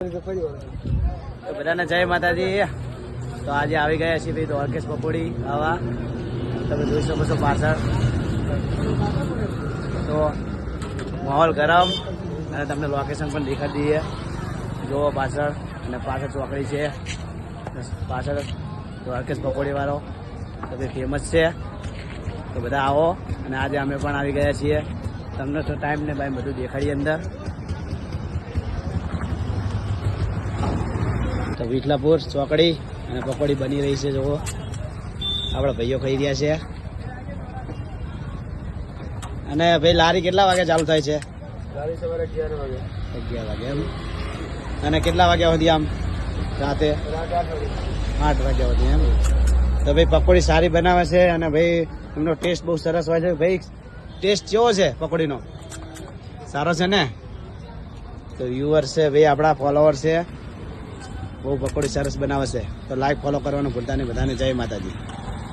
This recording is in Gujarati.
તો બધાને જય માતાજી. તો આજે આવી ગયા છીએ ભાઈ દ્વારકેશ પકોડી આવા તમે જોઈ શકો છો પાછળ તો માહોલ ગરમ અને તમને લોકેશન પણ દેખાડી દઈએ. જુઓ પાછળ અને પાછળ ચોકડી છે. પાછળ દ્વારકેશ પકોડી વાળો તો ભાઈ ફેમસ છે. તો બધા આવો અને આજે અમે પણ આવી ગયા છીએ. તમને તો ટાઈમ ને ભાઈ બધું દેખાડીએ અંદર. વિઠલાપુર ચોકડી અને પકોડી બની રહી છે જુઓ આપણા ભાઈઓ ખાઈ રહ્યા છે. અને ભાઈ લારી કેટલા વાગે ચાલુ થાય છે? ગાડી સવારે અગિયાર વાગે. અગિયાર વાગે એમ. અને કેટલા વાગ્યા સુધી આમ? રાતે? આઠ આઠ વાગ્યા સુધી એમ. તો ભાઈ પકોડી સારી બનાવે છે અને ભાઈ એમનો ટેસ્ટ બહુ સરસ હોય છે. ભાઈ ટેસ્ટ કેવો છે પકોડીનો? સારો છે ને? તો વ્યુઅર છે ભાઈ આપણા ફોલોવર છે. બહુ પકોડી સરસ બનાવે છે. તો લાઈક ફોલો કરવાનું ભૂલતા નહીં. બધાને જય માતાજી.